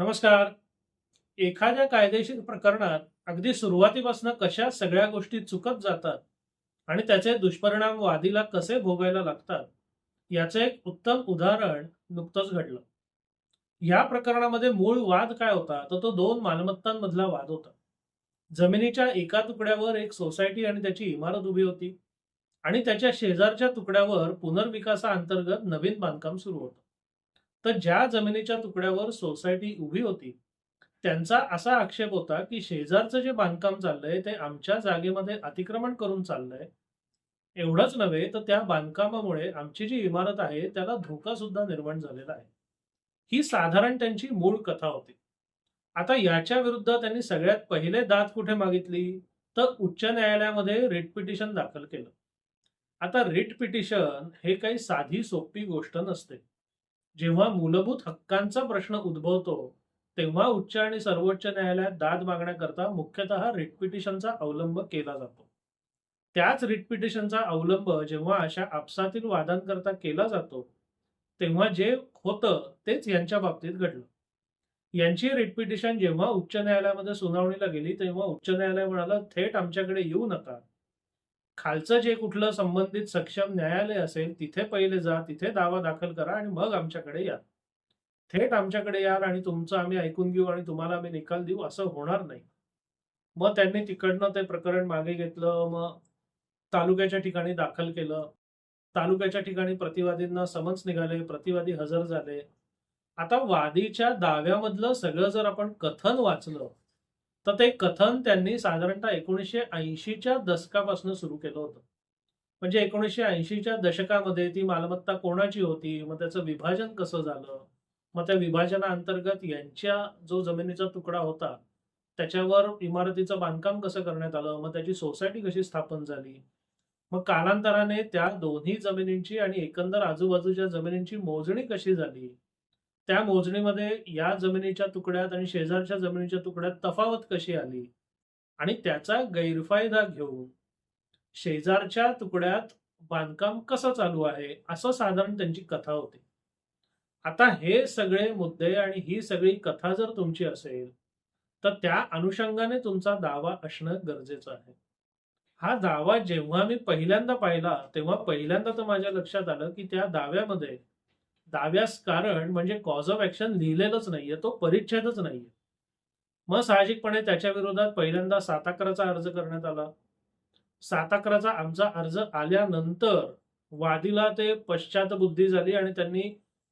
नमस्कार. एखाद्या कायदेशीर प्रकरणात अगदी सुरुवातीपासून कशा सगळ्या गोष्टी चुकत जातात आणि त्याचे दुष्परिणाम वादीला कसे भोगायला लागतात याचे एक उत्तम उदाहरण नुकतंच घडलं. या प्रकरणामध्ये मूळ वाद काय होता तर तो दोन मालमत्तांमधला वाद होता. जमिनीच्या एका तुकड्यावर एक सोसायटी आणि त्याची इमारत उभी होती आणि त्याच्या शेजारच्या तुकड्यावर पुनर्विकासाअंतर्गत नवीन बांधकाम सुरू होतं. तर ज्या जमिनीच्या तुकड्यावर सोसायटी उभी होती त्यांचा असा आक्षेप होता की शेजारचं जे बांधकाम चाललंय ते आमच्या जागेमध्ये अतिक्रमण करून चाललंय. एवढंच नव्हे तर त्या बांधकामामुळे आमची जी इमारत आहे त्याला धोका सुद्धा निर्माण झालेला आहे. ही साधारण त्यांची मूळ कथा होती. आता याच्या विरुद्ध त्यांनी सगळ्यात पहिले दाद कुठे मागितली? तर उच्च न्यायालयामध्ये रिट पिटिशन दाखल केलं. आता रिट पिटिशन हे काही साधी सोपी गोष्ट नसते. जेव्हा मूलभूत हक्कांचा प्रश्न उद्भवतो तेव्हा उच्च आणि सर्वोच्च न्यायालयात दाद मागण्याकरता मुख्यतः रिट पिटिशनचा अवलंब केला जातो. त्याच रिट पिटिशनचा अवलंब जेव्हा अशा आपसातील वादांकरता केला जातो तेव्हा जे होतं तेच यांच्या बाबतीत घडलं. यांची रिट पिटिशन जेव्हा उच्च न्यायालयामध्ये सुनावणीला गेली तेव्हा उच्च न्यायालय म्हणाला थेट आमच्याकडे येऊ नका. खालचं जे कुठलं संबंधित सक्षम न्यायालय असेल तिथे पहिले जा तिथे दावा दाखल करा आणि मग आमच्याकडे या. थेट आमच्याकडे या आणि तुमचं आम्ही ऐकून घेऊ आणि तुम्हाला आम्ही निकाल देऊ असं होणार नाही. मग त्यांनी तिकडनं ते प्रकरण मागे घेतलं मग तालुक्याच्या ठिकाणी दाखल केलं. तालुक्याच्या ठिकाणी प्रतिवादींना समन्स निघाले प्रतिवादी हजर झाले. आता वादीच्या दाव्यामधलं सगळं जर आपण कथन वाचलं तर ते कथन त्यांनी साधारणतः एकोणीसशे ऐंशीच्या दशकापासून सुरू केलं होतं. म्हणजे एकोणीसशे ऐंशीच्या दशकामध्ये ती मालमत्ता कोणाची होती? मग त्याचं विभाजन कसं झालं? मग त्या विभाजनाअंतर्गत यांच्या जो जमिनीचा तुकडा होता त्याच्यावर इमारतीचं बांधकाम कसं करण्यात आलं? मग त्याची सोसायटी कशी स्थापन झाली? मग कालांतराने त्या दोन्ही जमिनींची आणि एकंदर आजूबाजूच्या जमिनींची मोजणी कशी झाली? त्या मोजणीमध्ये या जमिनीच्या तुकड्यात आणि शेजारच्या जमिनीच्या तुकड्यात तफावत कशी आली? आणि त्याचा गैरफायदा घेऊन शेजारच्या तुकड्यात बांधकाम कसं चालू आहे असं साधारण त्यांची कथा होती. आता हे सगळे मुद्दे आणि ही सगळी कथा जर तुमची असेल तर त्या अनुषंगाने तुमचा दावा असणं गरजेचं आहे. हा दावा जेव्हा मी पहिल्यांदा पाहिला तेव्हा पहिल्यांदा तर माझ्या लक्षात आलं की त्या दाव्यामध्ये दाव्यास कारण म्हणजे कॉज ऑफ ऍक्शन लिहिलेलंच नाहीये तो परिच्छेदच नाहीये. मग साहजिकपणे त्याच्या विरोधात पहिल्यांदा सात अकराचा अर्ज करण्यात आला. सात अकराचा आमचा अर्ज आल्यानंतर वादीला ते पश्चात बुद्धी झाली आणि त्यांनी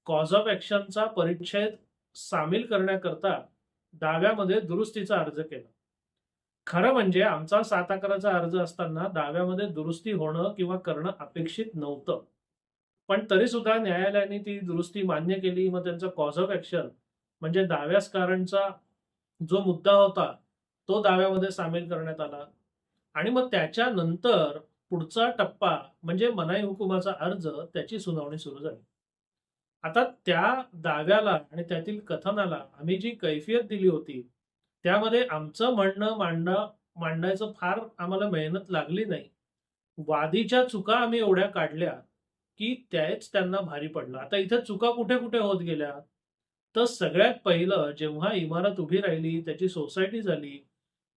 कॉज ऑफ ऍक्शनचा परिच्छेद सामील करण्याकरता दाव्यामध्ये दुरुस्तीचा अर्ज केला. खरं म्हणजे आमचा सात अकराचा अर्ज असताना दाव्यामध्ये दुरुस्ती होणं किंवा करणं अपेक्षित नव्हतं. पण तरी सुद्धा न्यायालयाने ती दुरुस्ती मान्य केली मग त्यांचं कॉज ऑफ ऍक्शन म्हणजे दाव्यास कारणचा जो मुद्दा होता तो दाव्यामध्ये सामील करण्यात आला. आणि मग त्याच्यानंतर पुढचा टप्पा म्हणजे मनाई हुकुमाचा अर्ज त्याची सुनावणी सुरू झाली. आता त्या दाव्याला आणि त्यातील कथनाला आम्ही जी कैफियत दिली होती त्यामध्ये आमचं म्हणणं मांडणं मांडायचं फार आम्हाला मेहनत लागली नाही. वादीच्या चुका आम्ही एवढ्या काढल्या की त्याच त्यांना भारी पडलं. आता इथे चुका कुठे कुठे होत गेल्या? तर सगळ्यात पहिलं जेव्हा इमारत उभी राहिली त्याची सोसायटी झाली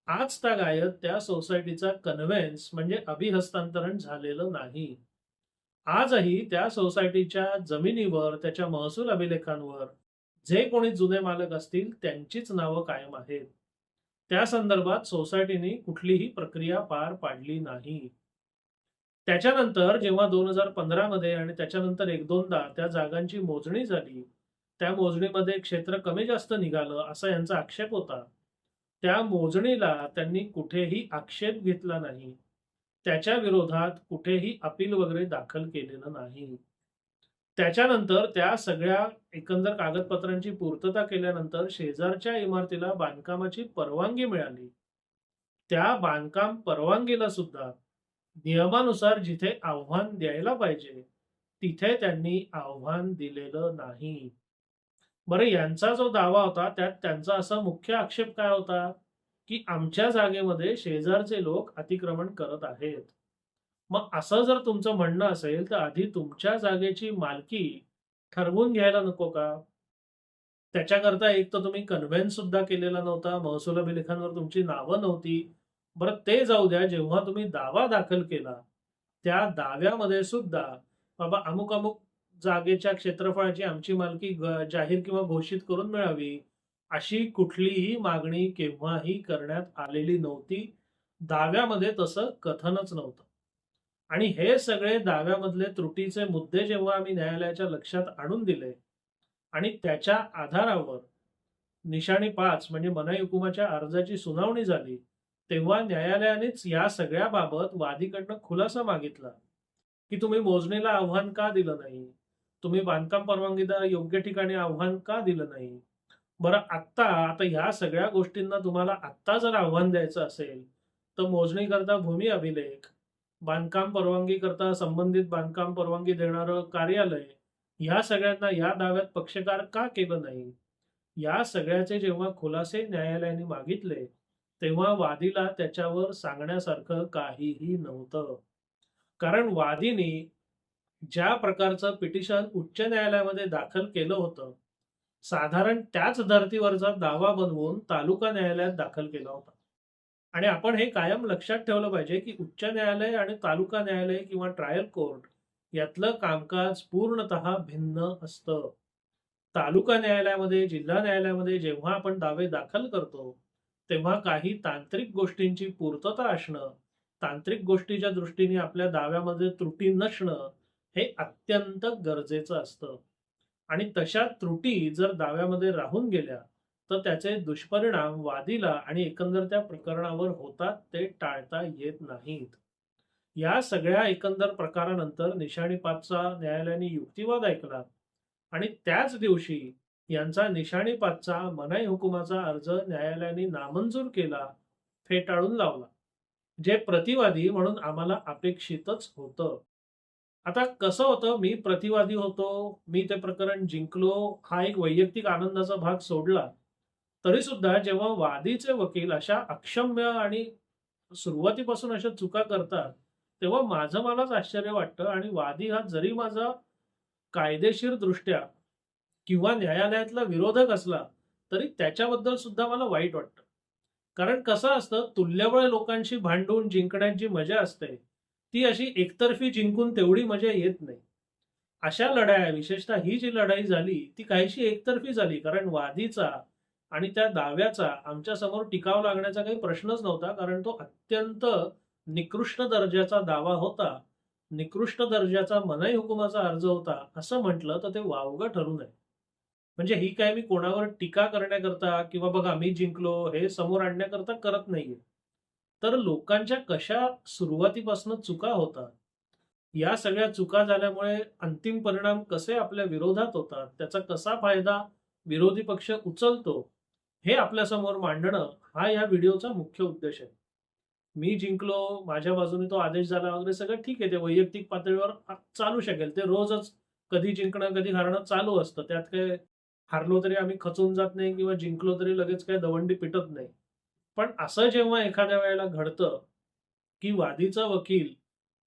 आज त्या गायत त्या सोसायटीचा कन्व्हेन्स म्हणजे अभिहस्तांतरण झालेलं नाही. आजही त्या सोसायटीच्या जमिनीवर त्याच्या महसूल अभिलेखांवर जे कोणी जुने मालक असतील त्यांचीच नावं कायम आहेत. त्या संदर्भात सोसायटीने कुठलीही प्रक्रिया पार पाडली नाही. त्याच्यानंतर जेव्हा दोन हजार पंधरा मध्ये आणि त्याच्यानंतर एक दोनदा त्या जागांची मोजणी झाली त्या मोजणीमध्ये क्षेत्र कमी जास्त निघालं असा यांचा आक्षेप होता. त्या मोजणीला त्यांनी कुठेही आक्षेप घेतला नाही. त्याच्या विरोधात कुठेही अपील वगैरे दाखल केलेलं नाही. त्याच्यानंतर त्या सगळ्या एकंदर कागदपत्रांची पूर्तता केल्यानंतर शेजारच्या इमारतीला बांधकामाची परवानगी मिळाली. त्या बांधकाम परवानगीला सुद्धा नियमानुसार जिथे आव्हान द्यायला पाहिजे तिथे त्यांनी आव्हान दिलेलं नाही. बरं यांचा जो दावा होता त्यात त्यांचा असा मुख्य आक्षेप काय होता? की आमच्या जागेमध्ये शेजारचे लोक अतिक्रमण करत आहेत. मग असं जर तुमचं म्हणणं असेल तर आधी तुमच्या जागेची मालकी ठरवून घ्यायला नको का? त्याच्याकरता एक तर तुम्ही कन्व्हेन्स सुद्धा केलेला नव्हता महसूल अभिलेखांवर तुमची नावं नव्हती बरं ते जाऊ द्या. जेव्हा तुम्ही दावा दाखल केला त्या दाव्यामध्ये सुद्धा बाबा अमुक अमुक जागेच्या क्षेत्रफळाची आमची मालकी जाहीर किंवा घोषित करून मिळावी अशी कुठलीही मागणी केव्हाही करण्यात आलेली नव्हती. दाव्यामध्ये तसं कथनच नव्हतं. आणि हे सगळे दाव्यामधले त्रुटीचे मुद्दे जेव्हा आम्ही न्यायालयाच्या लक्षात आणून दिले आणि त्याच्या आधारावर निशाणी पाच म्हणजे मनाई हुकुमाच्या अर्जाची सुनावणी झाली तेव्हा न्यायालयानेच या सगळ्याबाबत वादीकडनं खुलासा मागितला की तुम्ही मोजणीला आव्हान का दिलं नाही? तुम्ही बांधकाम परवानगीदार योग्य ठिकाणी आव्हान का दिलं नाही? बरं आत्ता आता ह्या सगळ्या गोष्टींना तुम्हाला आत्ता जर आव्हान द्यायचं असेल तर मोजणी करता भूमी अभिलेख बांधकाम परवानगी करता संबंधित बांधकाम परवानगी देणारं कार्यालय ह्या सगळ्यांना या दाव्यात पक्षकार का केलं नाही? या सगळ्याचे जेव्हा खुलासे न्यायालयाने मागितले तेव्हा वादीला त्याच्यावर सांगण्यासारखं काहीही नव्हतं. कारण वादीने ज्या प्रकारचं पिटिशन उच्च न्यायालयामध्ये दाखल केलं होतं साधारण त्याच धर्तीवरचा दावा बनवून तालुका न्यायालयात दाखल केला होता. आणि आपण हे कायम लक्षात ठेवलं पाहिजे की उच्च न्यायालय आणि तालुका न्यायालय किंवा ट्रायल कोर्ट यातलं कामकाज पूर्णतः भिन्न असतं. तालुका न्यायालयामध्ये जिल्हा न्यायालयामध्ये जेव्हा आपण दावे दाखल करतो तेव्हा काही तांत्रिक गोष्टींची पूर्तता असणं तांत्रिक गोष्टीच्या दृष्टीने आपल्या दाव्यामध्ये त्रुटी नसणं हे अत्यंत गरजेचं असतं. आणि तशा त्रुटी जर दाव्यामध्ये राहून गेल्या तर त्याचे दुष्परिणाम वादीला आणि एकंदर त्या प्रकरणावर होतात ते टाळता येत नाहीत. या सगळ्या एकंदर प्रकारानंतर निशाणीपातचा न्यायालयाने युक्तिवाद ऐकला. आणि त्याच दिवशी यांचा निशाणीपातचा मनाई हुकुमाचा अर्ज न्यायालयाने नामंजूर केला फेटाळून लावला जे प्रतिवादी म्हणून आम्हाला अपेक्षितच होतं. आता कसं होतं? मी प्रतिवादी होतो मी ते प्रकरण जिंकलो हा एक वैयक्तिक आनंदाचा भाग सोडला. तरी सुद्धा जेव्हा वादीचे वकील अशा अक्षम्य आणि सुरुवातीपासून अशा चुका करतात तेव्हा माझं मलाच आश्चर्य वाटतं आणि वादी हा जरी माझा कायदेशीर दृष्ट्या किंवा न्यायालयातला विरोधक असला तरी त्याच्याबद्दल सुद्धा मला वाईट वाटतं. कारण कसं असतं तुल्यबळ लोकांशी भांडून जिंकण्याची मजा असते ती अशी एकतर्फी जिंकून तेवढी मजा येत नाही. अशा लढाया विशेषतः ही जी लढाई झाली ती काहीशी एकतर्फी झाली कारण वादीचा आणि त्या दाव्याचा आमच्यासमोर टिकाव लागण्याचा काही प्रश्नच नव्हता कारण तो अत्यंत निकृष्ट दर्जाचा दावा होता निकृष्ट दर्जाचा मनाई हुकुमाचा अर्ज होता असं म्हटलं तर ते वावगं ठरू नये. म्हणजे ही काय मी कोणावर टीका करण्याकरता किंवा बघा मी जिंकलो हे समोर आणण्याकरता करत नाहीये. तर लोकांच्या कशा सुरुवातीपासून चुका होतात? या सगळ्या चुका झाल्यामुळे अंतिम परिणाम कसे आपल्या विरोधात होतात? त्याचा कसा फायदा विरोधी पक्ष उचलतो? हे आपल्यासमोर मांडणं हा या व्हिडिओचा मुख्य उद्देश आहे. मी जिंकलो माझ्या बाजूने तो आदेश झाला वगैरे सगळं ठीक आहे. ते वैयक्तिक पातळीवर चालू शकेल. ते रोजच कधी जिंकणं कधी हारणं चालू असतं. त्यात काय हारलो तरी आम्ही खचून जात नाही किंवा जिंकलो तरी लगेच काय दवंडी पिटत नाही. पण असं जेव्हा एखाद्या वेळेला घडतं की वादीचा वकील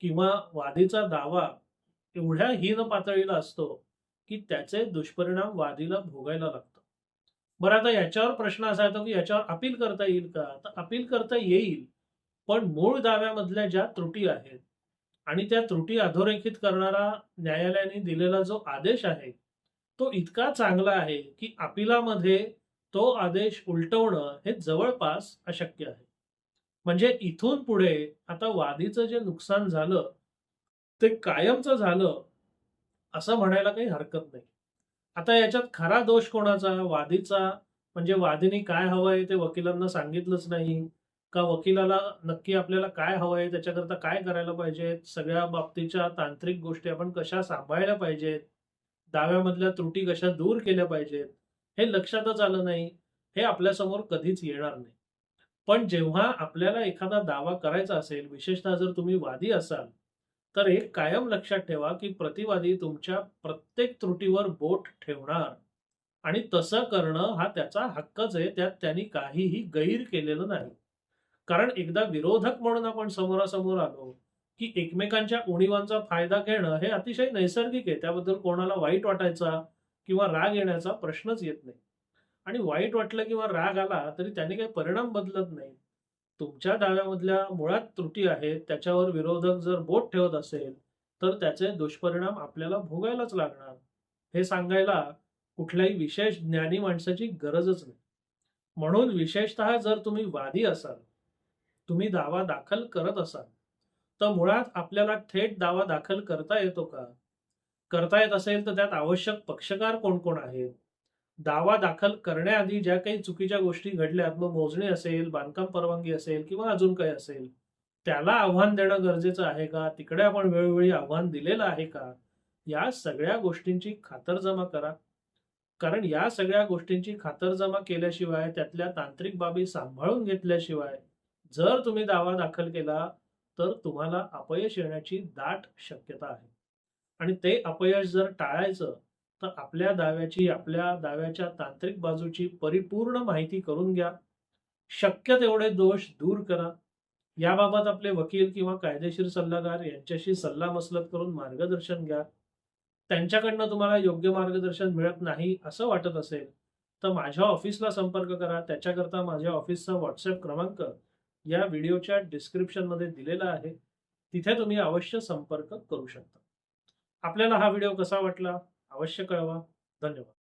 किंवा वादीचा दावा एवढ्या हीन पातळीला असतो की त्याचे दुष्परिणाम वादीला भोगायला लागतं. बरं आता याच्यावर प्रश्न असा येतो की याच्यावर अपील करता येईल का? तर अपील करता येईल पण मूळ दाव्यामधल्या ज्या त्रुटी आहेत आणि त्या त्रुटी अधोरेखित करणारा न्यायालयाने दिलेला जो आदेश आहे तो इतका चांगला आहे की अपिलामध्ये तो आदेश उलटवणं हे जवळपास अशक्य आहे. म्हणजे इथून पुढे आता वादीचं जे नुकसान झालं ते कायमचं झालं असं म्हणायला काही हरकत नाही. आता याच्यात खरा दोष कोणाचा? वादीचा? म्हणजे वादीने काय हवंय ते वकिलांना सांगितलंच नाही. का वकिलाला नक्की आपल्याला काय हवंय? त्याच्याकरता काय करायला पाहिजे? सगळ्या बाबतीच्या तांत्रिक गोष्टी आपण कशा सांभाळल्या पाहिजेत? दाव्यामधल्या त्रुटी कशा दूर केल्या पाहिजेत हे लक्षातच आलं नाही हे आपल्यासमोर कधीच येणार नाही. पण जेव्हा आपल्याला एखादा दावा करायचा असेल विशेषतः जर तुम्ही वादी असाल तर एक कायम लक्षात ठेवा की प्रतिवादी तुमच्या प्रत्येक त्रुटीवर बोट ठेवणार आणि तसं करणं हा त्याचा हक्कच आहे त्यात त्यांनी काहीही गैर केलेलं नाही. कारण एकदा विरोधक म्हणून आपण समोरासमोर आलो की एकमेकांच्या उणीवांचा फायदा घेणं हे अतिशय नैसर्गिक आहे. त्याबद्दल कोणाला वाईट वाटायचा किंवा राग येण्याचा प्रश्नच येत नाही. आणि वाईट वाटलं किंवा राग आला तरी त्याने काही परिणाम बदलत नाही. तुमच्या दाव्यामधल्या मुळात त्रुटी आहेत त्याच्यावर विरोधक जर बोट ठेवत असेल तर त्याचे दुष्परिणाम आपल्याला भोगायलाच लागणार. हे सांगायला कुठल्याही विशेष ज्ञानी माणसाची गरजच नाही. म्हणून विशेषतः जर तुम्ही वादी असाल तुम्ही दावा दाखल करत असाल तर मुळात आपल्याला थेट दावा दाखल करता येतो का? करता येत असेल तर त्यात आवश्यक पक्षकार कोण कोण आहेत? दावा दाखल करण्याआधी ज्या काही चुकीच्या गोष्टी घडल्यात मग मोजणी असेल बांधकाम परवानगी असेल किंवा अजून काही असेल त्याला आव्हान देणं गरजेचं आहे का? तिकडे आपण वेळोवेळी आव्हान दिलेलं आहे का? या सगळ्या गोष्टींची खातरजमा करा. कारण या सगळ्या गोष्टींची खातरजमा केल्याशिवाय त्यातल्या तांत्रिक बाबी सांभाळून घेतल्याशिवाय जर तुम्ही दावा दाखल केला तर तुम्हाला अपयश येण्याची दाट शक्यता आहे. आणि ते अपयश जर टाळायचं तर आपल्या दाव्याची आपल्या दाव्याच्या तांत्रिक बाजूची परिपूर्ण माहिती करून घ्या. शक्य तेवढे दोष दूर करा. याबाबत आपले वकील किंवा कायदेशीर सल्लागार यांच्याशी सल्लामसलत करून मार्गदर्शन घ्या. त्यांच्याकडनं तुम्हाला योग्य मार्गदर्शन मिळत नाही असं वाटत असेल तर माझ्या ऑफिसला संपर्क करा. त्याच्याकरता माझ्या ऑफिसचा व्हॉट्सअप क्रमांक या व्हिडिओच्या डिस्क्रिप्शनमध्ये दिलेला आहे. तिथे तुम्ही अवश्य संपर्क करू शकता. आपल्याला हा व्हिडिओ कसा वाटला? अवश्य कळवा. धन्यवाद.